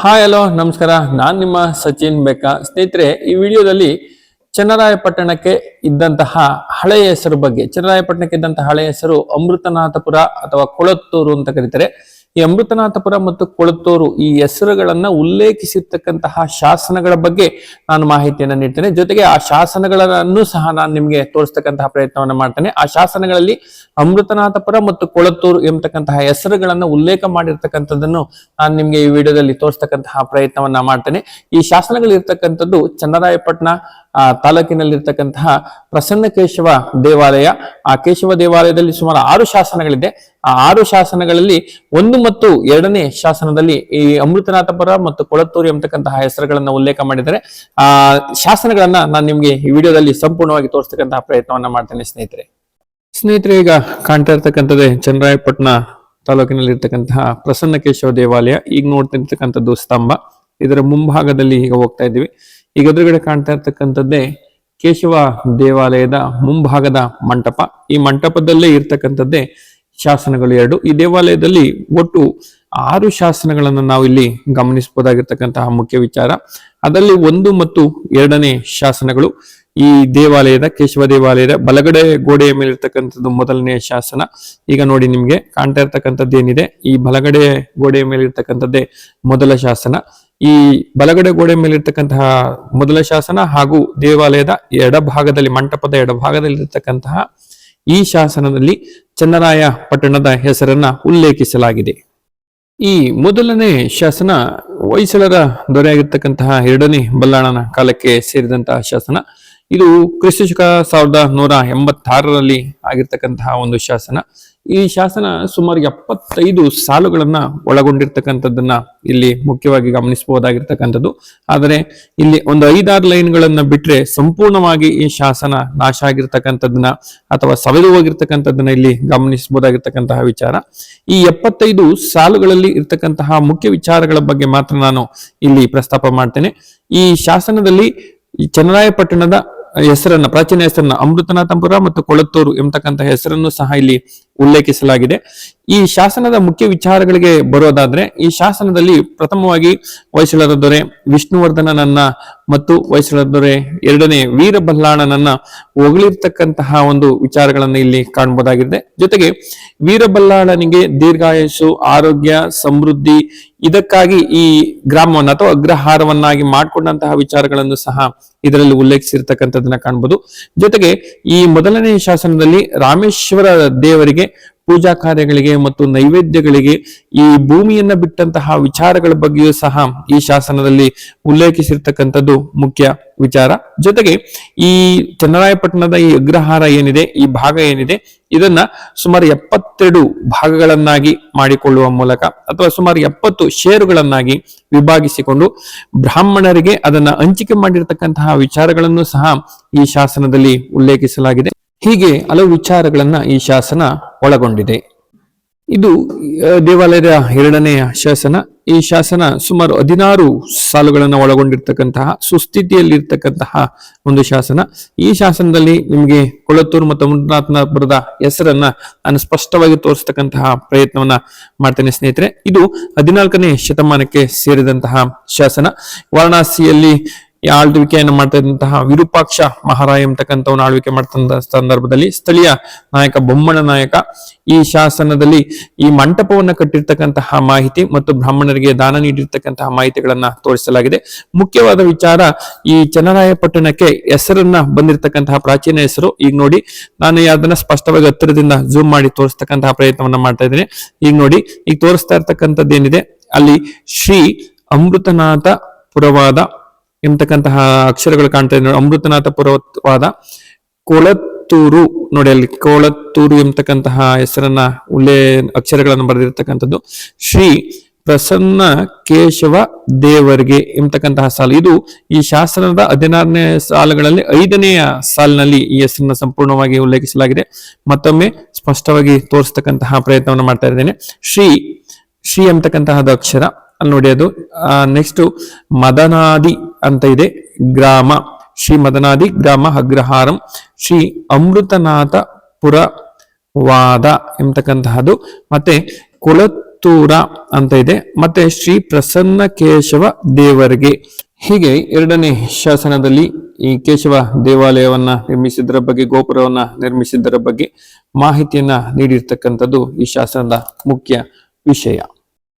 Hi hello ನಮಸ್ಕಾರ. ನಾನು ನಿಮ್ಮ ಸಚಿನ್ ಬೇಕಾ. ಸ್ನೇಹಿತರೆ, ಈ ವಿಡಿಯೋದಲ್ಲಿ ಚನ್ನರಾಯಪಟ್ಟಣಕ್ಕೆ ಇದ್ದಂತಹ ಹಳೆಯ ಹೆಸರು ಬಗ್ಗೆ. ಚನ್ನರಾಯಪಟ್ಟಣಕ್ಕೆ ಇದ್ದಂತಹ ಹಳೆಯ ಹೆಸರು ಅಮೃತನಾಥಪುರ ಅಥವಾ ಕೊಳತ್ತೂರು ಅಂತ ಕರೀತಾರೆ. ಈ ಅಮೃತನಾಥಪುರ ಮತ್ತು ಕೊಳತ್ತೂರು ಈ ಹೆಸರುಗಳನ್ನ ಉಲ್ಲೇಖಿಸಿರ್ತಕ್ಕಂತಹ ಶಾಸನಗಳ ಬಗ್ಗೆ ನಾನು ಮಾಹಿತಿಯನ್ನು ನೀಡ್ತೇನೆ. ಜೊತೆಗೆ ಆ ಶಾಸನಗಳನ್ನು ಸಹ ನಾನು ನಿಮಗೆ ತೋರಿಸ್ತಕ್ಕಂತಹ ಪ್ರಯತ್ನವನ್ನು ಮಾಡ್ತೇನೆ. ಆ ಶಾಸನಗಳಲ್ಲಿ ಅಮೃತನಾಥಪುರ ಮತ್ತು ಕೊಳತ್ತೂರು ಎಂಬತಕ್ಕಂತಹ ಹೆಸರುಗಳನ್ನ ಉಲ್ಲೇಖ ಮಾಡಿರ್ತಕ್ಕಂಥದ್ದನ್ನು ನಾನು ನಿಮಗೆ ಈ ವಿಡಿಯೋದಲ್ಲಿ ತೋರಿಸ್ತಕ್ಕಂತಹ ಪ್ರಯತ್ನವನ್ನ ಮಾಡ್ತೇನೆ. ಈ ಶಾಸನಗಳಿರ್ತಕ್ಕಂಥದ್ದು ಚನ್ನರಾಯಪಟ್ಟಣ ಆ ತಾಲೂಕಿನಲ್ಲಿರ್ತಕ್ಕಂತಹ ಪ್ರಸನ್ನ ಕೇಶವ ದೇವಾಲಯ. ಆ ಕೇಶವ ದೇವಾಲಯದಲ್ಲಿ ಸುಮಾರು ಆರು ಶಾಸನಗಳಿದೆ. ಆ ಆರು ಶಾಸನಗಳಲ್ಲಿ ಒಂದು ಮತ್ತು ಎರಡನೇ ಶಾಸನದಲ್ಲಿ ಈ ಅಮೃತನಾಥಪುರ ಮತ್ತು ಕೊಳತ್ತೂರು ಎಂಬತಕ್ಕಂತಹ ಹೆಸರುಗಳನ್ನ ಉಲ್ಲೇಖ ಮಾಡಿದರೆ ಆ ಶಾಸನಗಳನ್ನ ನಾನು ನಿಮ್ಗೆ ಈ ವಿಡಿಯೋದಲ್ಲಿ ಸಂಪೂರ್ಣವಾಗಿ ತೋರಿಸ್ತಕ್ಕಂತಹ ಪ್ರಯತ್ನವನ್ನ ಮಾಡ್ತೇನೆ ಸ್ನೇಹಿತರೆ. ಸ್ನೇಹಿತರೆ, ಈಗ ಕಾಣ್ತಾ ಇರ್ತಕ್ಕಂಥದ್ದೇ ಚನ್ನರಾಯಪಟ್ಟಣ ತಾಲೂಕಿನಲ್ಲಿರ್ತಕ್ಕಂತಹ ಪ್ರಸನ್ನ ಕೇಶವ ದೇವಾಲಯ. ಈಗ ನೋಡ್ತಿರ್ತಕ್ಕಂಥದ್ದು ಸ್ತಂಭ. ಇದರ ಮುಂಭಾಗದಲ್ಲಿ ಈಗ ಹೋಗ್ತಾ ಇದ್ದೀವಿ. ಈಗ ಎದುರುಗಡೆ ಕಾಣ್ತಾ ಇರ್ತಕ್ಕಂಥದ್ದೇ ಕೇಶವ ದೇವಾಲಯದ ಮುಂಭಾಗದ ಮಂಟಪ. ಈ ಮಂಟಪದಲ್ಲೇ ಇರ್ತಕ್ಕಂಥದ್ದೇ ಶಾಸನಗಳು ಎರಡು. ಈ ದೇವಾಲಯದಲ್ಲಿ ಒಟ್ಟು ಆರು ಶಾಸನಗಳನ್ನು ನಾವು ಇಲ್ಲಿ ಗಮನಿಸಬಹುದಾಗಿರ್ತಕ್ಕಂತಹ ಮುಖ್ಯ ವಿಚಾರ. ಅದರಲ್ಲಿ ಒಂದು ಮತ್ತು ಎರಡನೇ ಶಾಸನಗಳು. ಈ ದೇವಾಲಯದ, ಕೇಶವ ದೇವಾಲಯದ ಬಲಗಡೆ ಗೋಡೆಯ ಮೇಲೆ ಇರ್ತಕ್ಕಂಥದ್ದು ಮೊದಲನೇ ಶಾಸನ. ಈಗ ನೋಡಿ ನಿಮ್ಗೆ ಕಾಣ್ತಾ ಇರ್ತಕ್ಕಂಥದ್ದು ಏನಿದೆ? ಈ ಬಲಗಡೆ ಗೋಡೆಯ ಮೇಲೆ ಇರ್ತಕ್ಕಂಥದ್ದೇ ಮೊದಲ ಶಾಸನ. ಈ ಬಲಗಡೆ ಗೋಡೆ ಮೇಲೆ ಇರ್ತಕ್ಕಂತಹ ಮೊದಲ ಶಾಸನ ಹಾಗೂ ದೇವಾಲಯದ ಎಡಭಾಗದಲ್ಲಿ, ಮಂಟಪದ ಎಡಭಾಗದಲ್ಲಿ ಇರ್ತಕ್ಕಂತಹ ಈ ಶಾಸನದಲ್ಲಿ ಚನ್ನರಾಯ ಪಟ್ಟಣದ ಹೆಸರನ್ನ ಉಲ್ಲೇಖಿಸಲಾಗಿದೆ. ಈ ಮೊದಲನೇ ಶಾಸನ ಹೊಯ್ಸಳರ ದೊರೆಯಾಗಿರ್ತಕ್ಕಂತಹ ಎರಡನೇ ಬಲ್ಲಾಳನ ಕಾಲಕ್ಕೆ ಸೇರಿದಂತಹ ಶಾಸನ. ಇದು ಕ್ರಿಸ್ತಶಕ ಸಾವಿರದ ನೂರ ಎಂಬತ್ತಾರರಲ್ಲಿ ಆಗಿರ್ತಕ್ಕಂತಹ ಒಂದು ಶಾಸನ. ಈ ಶಾಸನ ಸುಮಾರು ಎಪ್ಪತ್ತೈದು ಸಾಲುಗಳನ್ನ ಒಳಗೊಂಡಿರ್ತಕ್ಕಂಥದ್ದನ್ನ ಇಲ್ಲಿ ಮುಖ್ಯವಾಗಿ ಗಮನಿಸಬಹುದಾಗಿರ್ತಕ್ಕಂಥದ್ದು. ಆದರೆ ಇಲ್ಲಿ ಒಂದು ಐದಾರು ಲೈನ್ಗಳನ್ನ ಬಿಟ್ರೆ ಸಂಪೂರ್ಣವಾಗಿ ಈ ಶಾಸನ ನಾಶ ಆಗಿರ್ತಕ್ಕಂಥದ್ದನ್ನ ಅಥವಾ ಸವೆದು ಹೋಗಿರ್ತಕ್ಕಂಥದ್ದನ್ನ ಇಲ್ಲಿ ಗಮನಿಸಬಹುದಾಗಿರ್ತಕ್ಕಂತಹ ವಿಚಾರ. ಈ ಎಪ್ಪತ್ತೈದು ಸಾಲುಗಳಲ್ಲಿ ಇರ್ತಕ್ಕಂತಹ ಮುಖ್ಯ ವಿಚಾರಗಳ ಬಗ್ಗೆ ಮಾತ್ರ ನಾನು ಇಲ್ಲಿ ಪ್ರಸ್ತಾಪ ಮಾಡ್ತೇನೆ. ಈ ಶಾಸನದಲ್ಲಿ ಚನ್ನರಾಯಪಟ್ಟಣದ ಹೆಸರನ್ನ ಪ್ರಾಚೀನ ಹೆಸರನ್ನ ಅಮೃತನಾಥಪುರ ಮತ್ತು ಕೊಳತ್ತೂರು ಎಂಬತಕ್ಕಂತಹ ಹೆಸರನ್ನು ಸಹ ಇಲ್ಲಿ ಉಲ್ಲೇಖಿಸಲಾಗಿದೆ. ಈ ಶಾಸನದ ಮುಖ್ಯ ವಿಚಾರಗಳಿಗೆ ಬರೋದಾದ್ರೆ, ಈ ಶಾಸನದಲ್ಲಿ ಪ್ರಥಮವಾಗಿ ಹೊಯ್ಸಳರ ದೊರೆ ವಿಷ್ಣುವರ್ಧನನನ್ನ ಮತ್ತು ಹೊಯ್ಸಳರ ದೊರೆ ಎರಡನೇ ವೀರಬಲ್ಲಾಳನನ್ನ ಹೊಗಳಿರ್ತಕ್ಕಂತಹ ಒಂದು ವಿಚಾರಗಳನ್ನು ಇಲ್ಲಿ ಕಾಣಬಹುದಾಗಿದೆ ಜೊತೆಗೆ ವೀರಬಲ್ಲಾಳನಿಗೆ ದೀರ್ಘಾಯಸ್ಸು, ಆರೋಗ್ಯ, ಸಮೃದ್ಧಿ ಇದಕ್ಕಾಗಿ ಈ ಗ್ರಾಮವನ್ನು ಅಥವಾ ಅಗ್ರಹಾರವನ್ನಾಗಿ ಮಾಡಿಕೊಂಡಂತಹ ವಿಚಾರಗಳನ್ನು ಸಹ ಇದರಲ್ಲಿ ಉಲ್ಲೇಖಿಸಿರ್ತಕ್ಕಂಥದ್ದನ್ನ ಕಾಣಬಹುದು ಜೊತೆಗೆ ಈ ಮೊದಲನೇ ಶಾಸನದಲ್ಲಿ ರಾಮೇಶ್ವರ ದೇವರಿಗೆ ಪೂಜಾ ಕಾರ್ಯಗಳಿಗೆ ಮತ್ತು ನೈವೇದ್ಯಗಳಿಗೆ ಈ ಭೂಮಿಯನ್ನ ಬಿಟ್ಟಂತಹ ವಿಚಾರಗಳ ಬಗ್ಗೆಯೂ ಸಹ ಈ ಶಾಸನದಲ್ಲಿ ಉಲ್ಲೇಖಿಸಿರ್ತಕ್ಕಂಥದ್ದು ಮುಖ್ಯ ವಿಚಾರ. ಜೊತೆಗೆ ಈ ಚನ್ನರಾಯಪಟ್ಟಣದ ಈ ಅಗ್ರಹಾರ ಏನಿದೆ, ಈ ಭಾಗ ಏನಿದೆ, ಇದನ್ನ ಸುಮಾರು ಎಪ್ಪತ್ತೆರಡು ಭಾಗಗಳನ್ನಾಗಿ ಮಾಡಿಕೊಳ್ಳುವ ಮೂಲಕ ಅಥವಾ ಸುಮಾರು ಎಪ್ಪತ್ತು ಷೇರುಗಳನ್ನಾಗಿ ವಿಭಾಗಿಸಿಕೊಂಡು ಬ್ರಾಹ್ಮಣರಿಗೆ ಅದನ್ನ ಹಂಚಿಕೆ ಮಾಡಿರ್ತಕ್ಕಂತಹ ವಿಚಾರಗಳನ್ನು ಸಹ ಈ ಶಾಸನದಲ್ಲಿ ಉಲ್ಲೇಖಿಸಲಾಗಿದೆ. ಹೀಗೆ ಹಲವು ವಿಚಾರಗಳನ್ನ ಈ ಶಾಸನ ಒಳಗೊಂಡಿದೆ. ಇದು ದೇವಾಲಯದ ಎರಡನೆಯ ಶಾಸನ. ಈ ಶಾಸನ ಸುಮಾರು ಹದಿನಾರು ಸಾಲುಗಳನ್ನು ಒಳಗೊಂಡಿರ್ತಕ್ಕಂತಹ, ಸುಸ್ಥಿತಿಯಲ್ಲಿರ್ತಕ್ಕಂತಹ ಒಂದು ಶಾಸನ. ಈ ಶಾಸನದಲ್ಲಿ ನಿಮಗೆ ಕೊಳತ್ತೂರು ಮತ್ತು ಅಮೃತನಾಥಪುರದ ಹೆಸರನ್ನ ನಾನು ಸ್ಪಷ್ಟವಾಗಿ ತೋರಿಸ್ತಕ್ಕಂತಹ ಪ್ರಯತ್ನವನ್ನ ಮಾಡ್ತೇನೆ ಸ್ನೇಹಿತರೆ. ಇದು ಹದಿನಾಲ್ಕನೇ ಶತಮಾನಕ್ಕೆ ಸೇರಿದಂತಹ ಶಾಸನ. ವಾರಣಾಸಿಯಲ್ಲಿ ಈ ಆಳ್ವಿಕೆಯನ್ನು ಮಾಡ್ತಾ ಇದ್ದಂತಹ ವಿರೂಪಾಕ್ಷ ಮಹಾರಾಯ ಎಂಬತಕ್ಕಂಥವನ್ನ ಆಳ್ವಿಕೆ ಮಾಡ್ತಂತ ಸಂದರ್ಭದಲ್ಲಿ ಸ್ಥಳೀಯ ನಾಯಕ ಬೊಮ್ಮನ ನಾಯಕ ಈ ಶಾಸನದಲ್ಲಿ ಈ ಮಂಟಪವನ್ನ ಕಟ್ಟಿರ್ತಕ್ಕಂತಹ ಮಾಹಿತಿ ಮತ್ತು ಬ್ರಾಹ್ಮಣರಿಗೆ ದಾನ ನೀಡಿರ್ತಕ್ಕಂತಹ ಮಾಹಿತಿಗಳನ್ನ ತೋರಿಸಲಾಗಿದೆ. ಮುಖ್ಯವಾದ ವಿಚಾರ ಈ ಚನ್ನರಾಯಪಟ್ಟಣಕ್ಕೆ ಹೆಸರನ್ನ ಬಂದಿರತಕ್ಕಂತಹ ಪ್ರಾಚೀನ ಹೆಸರು. ಈಗ ನೋಡಿ, ನಾನು ಅದನ್ನ ಸ್ಪಷ್ಟವಾಗಿ ಹತ್ತಿರದಿಂದ ಜೂಮ್ ಮಾಡಿ ತೋರಿಸ್ತಕ್ಕಂತಹ ಪ್ರಯತ್ನವನ್ನ ಮಾಡ್ತಾ ಇದ್ದೇನೆ. ಈಗ ನೋಡಿ, ಈಗ ತೋರಿಸ್ತಾ ಇರ್ತಕ್ಕಂಥದ್ದು ಏನಿದೆ ಅಲ್ಲಿ ಶ್ರೀ ಅಮೃತನಾಥ ಪುರವಾದ ಎಂಬತಕ್ಕಂತಹ ಅಕ್ಷರಗಳು ಕಾಣ್ತಾ ಇದೆ. ಅಮೃತನಾಥ ಪುರವತ್ವಾದ ಕೊಳತ್ತೂರು, ನೋಡಿ ಅಲ್ಲಿ ಕೊಳತ್ತೂರು ಎಂಬತಕ್ಕಂತಹ ಹೆಸರನ್ನ ಉಲ್ಲೇ ಅಕ್ಷರಗಳನ್ನು ಬರೆದಿರ್ತಕ್ಕಂಥದ್ದು. ಶ್ರೀ ಪ್ರಸನ್ನ ಕೇಶವ ದೇವರಿಗೆ ಎಂಬತಕ್ಕಂತಹ ಸಾಲು. ಇದು ಈ ಶಾಸನದ ಹದಿನಾರನೇ ಸಾಲುಗಳಲ್ಲಿ ಐದನೆಯ ಸಾಲಿನಲ್ಲಿ ಈ ಹೆಸರನ್ನ ಸಂಪೂರ್ಣವಾಗಿ ಉಲ್ಲೇಖಿಸಲಾಗಿದೆ. ಮತ್ತೊಮ್ಮೆ ಸ್ಪಷ್ಟವಾಗಿ ತೋರಿಸ್ತಕ್ಕಂತಹ ಪ್ರಯತ್ನವನ್ನು ಮಾಡ್ತಾ ಇದ್ದೇನೆ. ಶ್ರೀ ಶ್ರೀ ಅಂತಕ್ಕಂತಹದ್ದು ಅಕ್ಷರ. ಅಲ್ಲಿ ನೋಡಿ ಅದು. ನೆಕ್ಸ್ಟ್ ಮದನಾದಿ ಅಂತ ಇದೆ. ಗ್ರಾಮ, ಶ್ರೀ ಮದನಾದಿ ಗ್ರಾಮ ಅಗ್ರಹಾರಂ, ಶ್ರೀ ಅಮೃತನಾಥ ಪುರ ವಾದ ಎಂಬತಕ್ಕಂತಹದ್ದು. ಮತ್ತೆ ಕುಲತ್ತೂರ ಅಂತ ಇದೆ. ಮತ್ತೆ ಶ್ರೀ ಪ್ರಸನ್ನ ಕೇಶವ ದೇವರಿಗೆ. ಹೀಗೆ ಎರಡನೇ ಶಾಸನದಲ್ಲಿ ಈ ಕೇಶವ ದೇವಾಲಯವನ್ನ ನಿರ್ಮಿಸಿದರ ಬಗ್ಗೆ, ಗೋಪುರವನ್ನ ನಿರ್ಮಿಸಿದ್ದರ ಬಗ್ಗೆ ಮಾಹಿತಿಯನ್ನ ನೀಡಿರ್ತಕ್ಕಂಥದ್ದು ಈ ಶಾಸನದ ಮುಖ್ಯ ವಿಷಯ.